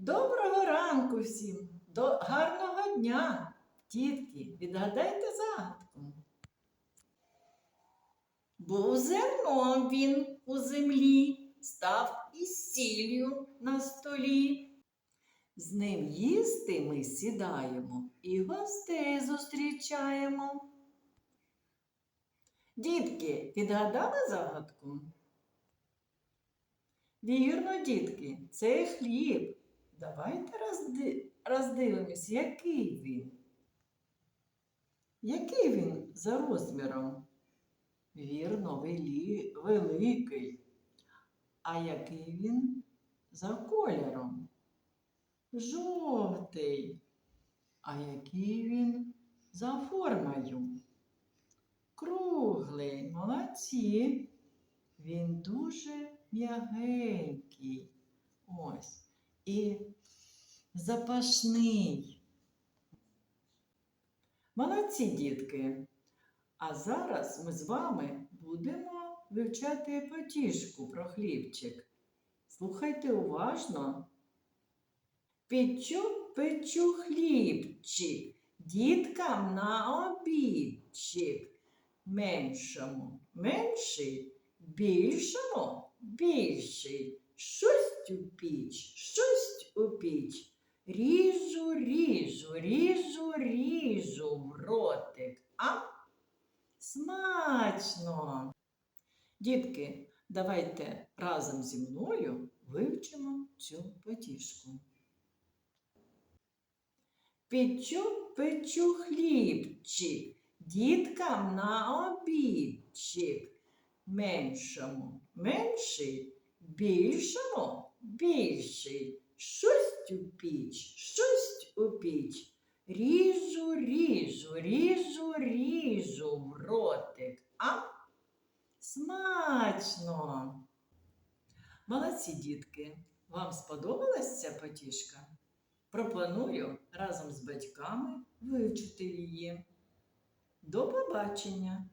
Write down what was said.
Доброго ранку всім! До гарного дня! Дітки, відгадайте загадку. Був зерном він у землі, став із сіллю на столі. З ним їсти ми сідаємо і гостей зустрічаємо. Дітки, відгадали загадку? Вірно, дітки, це хліб. Давайте розди... роздивимось, який він. Який він за розміром? Вірно, велі... великий. А який він за кольором? Жовтий. А який він за формою? Круглий, молодці. Він дуже м'ягенький. Ось. І запашний. Молодці, дітки. А зараз ми з вами будемо вивчати потішку про хлібчик. Слухайте уважно. Печу, печу хлібчик, діткам на обідчик. Меншому менший, більшому більший. Щось у піч, щось у піч. Ріжу, ріжу, ріжу, ріжу в ротик. А? Смачно! Дітки, давайте разом зі мною вивчимо цю потішку. Печу, печу хлібчик, діткам на обідчик. Меншому менший, більшому більший. Щось у піч, щось у піч. Ріжу, ріжу, ріжу, ріжу в ротик. А? Смачно! Молодці, дітки! Вам сподобалась ця потішка? Пропоную разом з батьками вивчити її. До побачення!